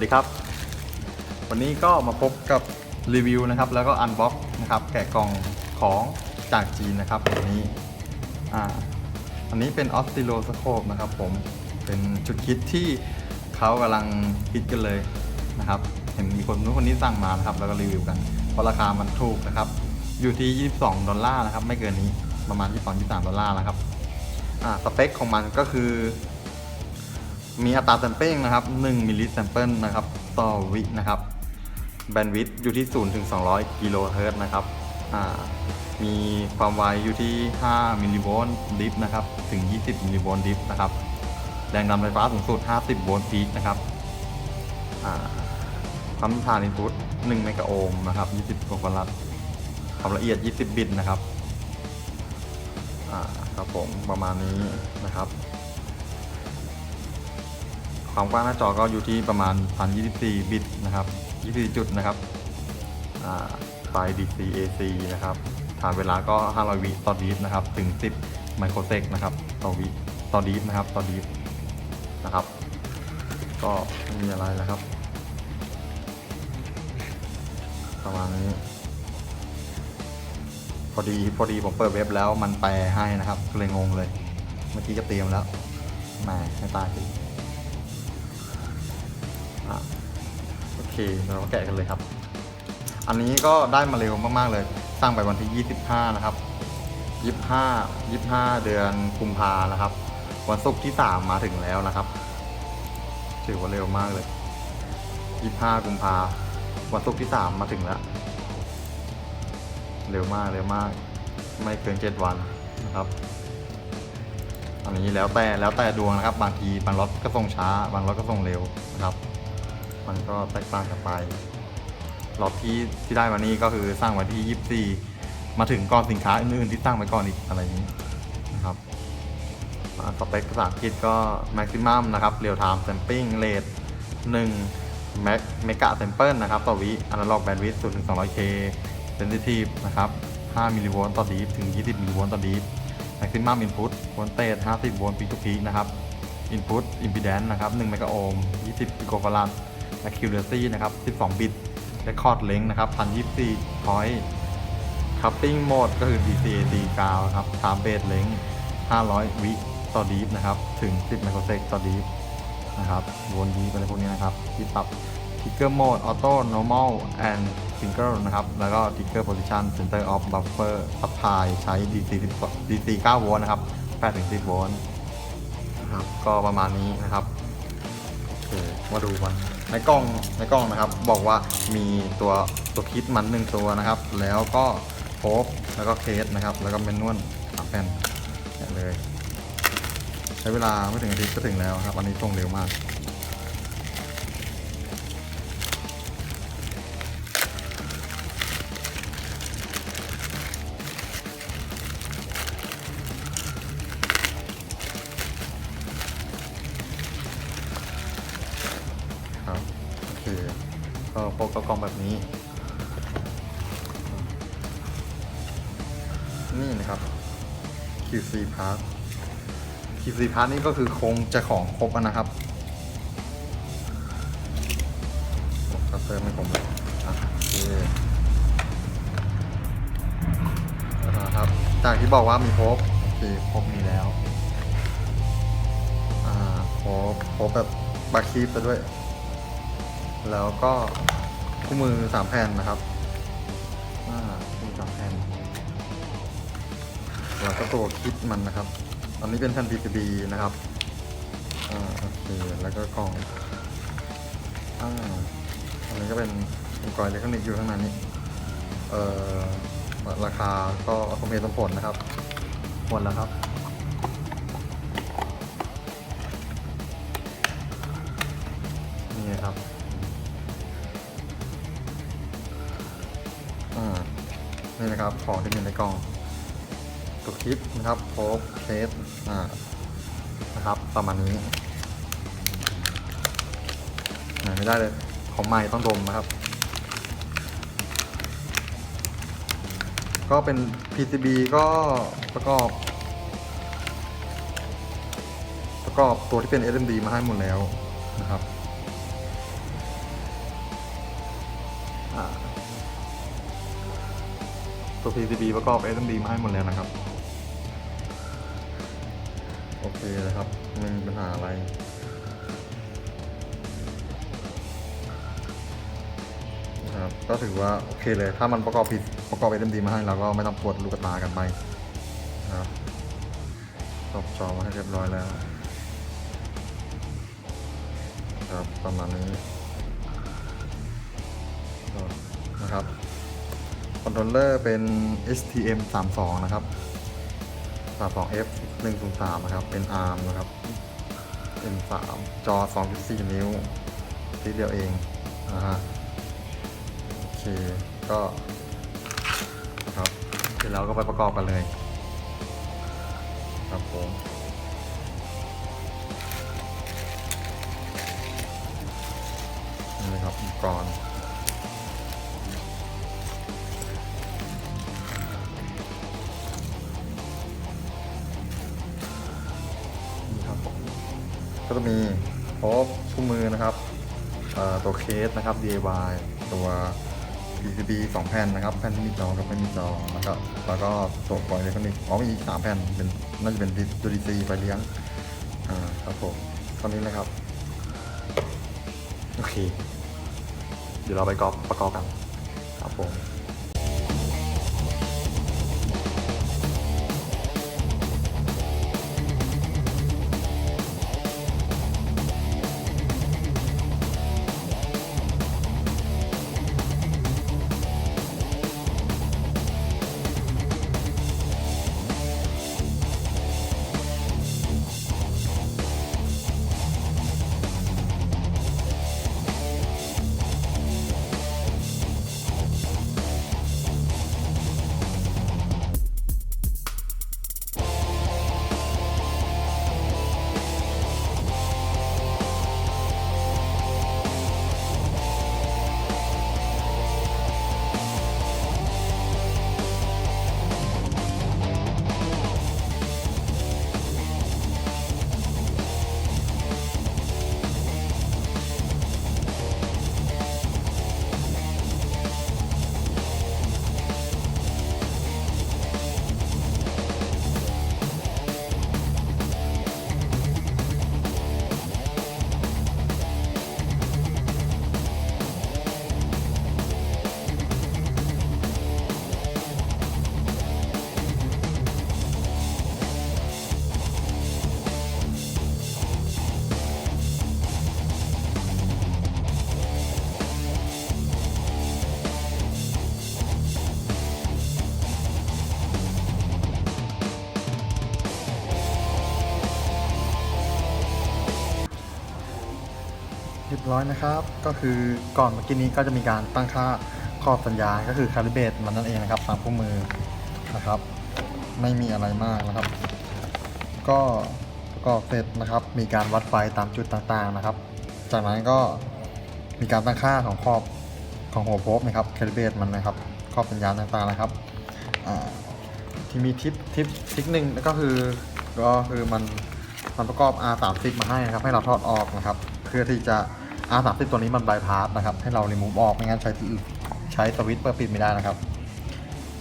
สวัสดีครับ วันนี้ก็มาพบกับรีวิวนะครับ แล้วก็อันบ็อกนะครับแกะกล่องของจากจีนนะครับวันนี้อ่าอันนี้เป็นออสติโลสโคปนะครับผมเป็นจุดคิดที่เขากำลังคิดกันเลยนะครับ เห็นมีคนนู้นคนนี้สั่งมานะครับ แล้วก็รีวิวกันเพราะราคามันถูกนะครับ อยู่ที่ 22 ดอลลาร์นะครับ ไม่เกินนี้ประมาณ 22-23 ดอลลาร์นะครับอ่าสเปคของมันก็คือ มีอัตราแซมเปิลนะครับ 1 มิลลิแซมเปิลนะครับ ต่อวินะครับ แบนด์วิดต์อยู่ที่ 0 ถึง 200 กิโลเฮิรตซ์นะครับ มีความไวอยู่ที่ 5 มิลลิโวลต์ดิฟนะครับ ถึง 20 มิลลิโวลต์ดิฟนะครับ แรงดันไฟฟ้าสูงสุด 50 โวลต์พีคนะครับความถ่านอินพุต1 เมกะโอห์มนะครับ 20กว่าลัตความละเอียด 20 บิตนะครับ อ่า ครับผม ประมาณนี้นะครับ ความกว้างหน้าจอก็อยู่ที่ประมาณ 1024 บิตนะครับ24จุดนะครับไฟ DC AC นะครับฐานเวลาก็ 500 วิต่อดีฟนะครับ ถึง 10 ไมโครเซกนะครับ ต่อวิ ต่อดีฟนะครับ ต่อดีฟนะครับ ก็มีอะไรนะครับ ประมาณนี้ พอดี พอดีผมเปิดเว็บแล้วมันแปลให้นะครับก็เลยงงเลย เมื่อกี้ก็เตรียมแล้วแหมให้ตายที เคเรามาแกะกันเลยครับ อันนี้ก็ได้มาเร็วมากๆเลย สร้างไปวันที่ 25 นะครับ 25 25 เดือนกุมภานะครับ วันศุกร์ที่ 3 มาถึงแล้วนะครับ ถือว่าเร็วมากเลย 25 กุมภาวันศุกร์ที่ 3 มาถึงแล้ว เร็วมากเร็วมาก ไม่เกิน 7 วันนะครับอันนี้แล้วแต่แล้วแต่ดวงนะครับ บางทีบางรถก็ส่งช้า บางรถก็ส่งเร็วนะครับ มันก็แตกต่างกันไปรถที่ที่ได้มานี่ก็คือสร้างไว้ที่ 24 มาถึงก่อนสินค้าอื่นๆที่สร้างไว้ก่อนอีกอะไรนี้นะครับสเปคภาษาอังกฤษก็ maximum นะครับ real time sampling rate 1 meg mega sample นะครับต่อวิ analog bandwidth 0ถึง 200k sensitive นะครับ 5 มิลลิโวลต์ต่อดีฟถึง 20 มิลลิโวลต์ต่อดีฟ maximum input voltage 50 โวลต์ peak to peak นะครับ input impedance นะครับ 1 เมกะโอห์ม 20 pico farad accuracy นะครับ 12 บิต record length นะครับ 1024 point coupling mode ก็คือ DC AC กาวนะครับ time base length 500 วิต่อดีฟนะครับ ถึง 10 microsec ต่อดีฟนะครับวนดีฟอะไรพวกนี้นะครับ ที่ปรับ trigger mode auto normal and single นะครับ แล้วก็ trigger position center of buffer supply ใช้ DC 10 DC 9โวลต์นะครับ8ถึง10โวลต์นะครับ ก็ประมาณนี้นะครับ มาดูมัน ในกล้องในกล้องนะครับ บอกว่ามีตัวตัวคิดมันหนึ่งตัวนะครับ แล้วก็โพบแล้วก็เคสนะครับ แล้วก็เมนนวลสามแผ่นเนี่ยเลย ใช้เวลาไม่ถึงอาทิตย์ก็ถึงแล้วครับวันนี้ส่งเร็วมาก ก็พบกับกล่องแบบนี้ นี่นะครับ QC Part QC Part นี่ก็คือคงจะของครบนะครับคัสเตอร์ไม่ครบเลยอะโอเคนะครับ จากที่บอกว่ามีครบโอเคครบมีแล้วอ่าครบครบแบบบาคีฟไปด้วย แล้วก็ คู่มือสามแผ่นนะครับอ่าคู่มือสามแผ่นแล้วก็ตัวคิดมันนะครับ อันนี้เป็นแผ่น PCB นะครับอ่าโอเคแล้วก็กล่องอ่าอันนี้ก็เป็นอุปกรณ์อิเล็กทรอนิกส์อยู่ข้างในนี้เอ่อราคาก็สมเหตุสมผลนะครับหมดแล้วครับ นี่นะครับของที่มีในกล่องตัวคลิปนะครับโพกเคสอ่านะครับประมาณนี้ไม่ได้เลยของใหม่ต้องดมนะครับ ก็เป็น PCB ก็ประกอบ ประกอบตัวที่เป็น SMD มาให้หมดแล้วนะครับา ตัว PCB ประกอบ SMD มาให้หมดแล้วนะครับ โอเคเลยครับไม่มีปัญหาอะไร นะครับก็ถือว่าโอเคเลย ถ้ามันประกอบผิดประกอบ SMD มาให้เราก็ไม่ต้องปวดลูกตากันไปนะครับตบจอมาให้เรียบร้อยแล้ว ครับประมาณนี้ก็นะครับ คอนโทรลเลอร์เป็น STM 32นะครับ 32F 103นะครับ เป็น ARM นะครับ M3 จอ 2.4 นิ้วทีเดียวเองนะฮะโอเค ก็ครับเสร็จแล้วก็ไปประกอบกันเลย ครับผมนี่เลยครับอุปกรณ์ ก็จะมีพบคู่มือนะครับตัวเคสนะครับ DIY ตัว PCB 2 แผ่นนะครับ แผ่นที่มีจอกับไม่มีจอแล้วก็แล้วก็ตัวปล่อยอิเล็กทรอนิกส์อ๋อมีอีก3แผ่นเป็นน่าจะเป็นตัว DC ไปเลี้ยงอ่าครับผมตอนนี้เลยครับโอเค เดี๋ยวเราไปกอบประกอบกันครับผม ร้อยนะครับ ก็คือก่อนเมื่อกี้นี้ก็จะมีการตั้งค่าขอบสัญญาณก็คือคาลิเบตมันนั่นเองนะครับตามคู่มือนะครับ ไม่มีอะไรมากนะครับ ก็ประกอบเสร็จนะครับ มีการวัดไฟตามจุดต่างๆนะครับ จากนั้นก็มีการตั้งค่าของขอบของหัวโป๊บนะครับคาลิเบตมันนะครับขอบสัญญาณต่างๆนะครับที่มีทิปทิปทิปหนึ่งก็คือก็คือมันมันประกอบ R30 มาให้นะครับ ให้เราทอดออกนะครับ เพื่อที่จะ R30 ตัวนี้มันบายพาสนะครับ ให้เรารีมูฟออกไม่งั้นใช้ตัวอื่นใช้สวิตช์เปิดปิดไม่ได้นะครับ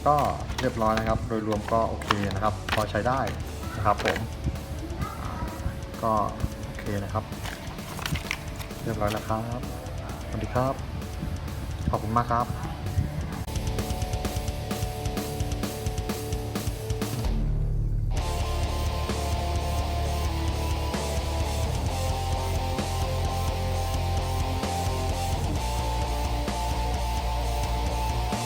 ก็เรียบร้อยนะครับ โดยรวมก็โอเคนะครับ พอใช้ได้นะครับผม ก็โอเคนะครับ เรียบร้อยแล้วครับ สวัสดีครับ ขอบคุณมากครับ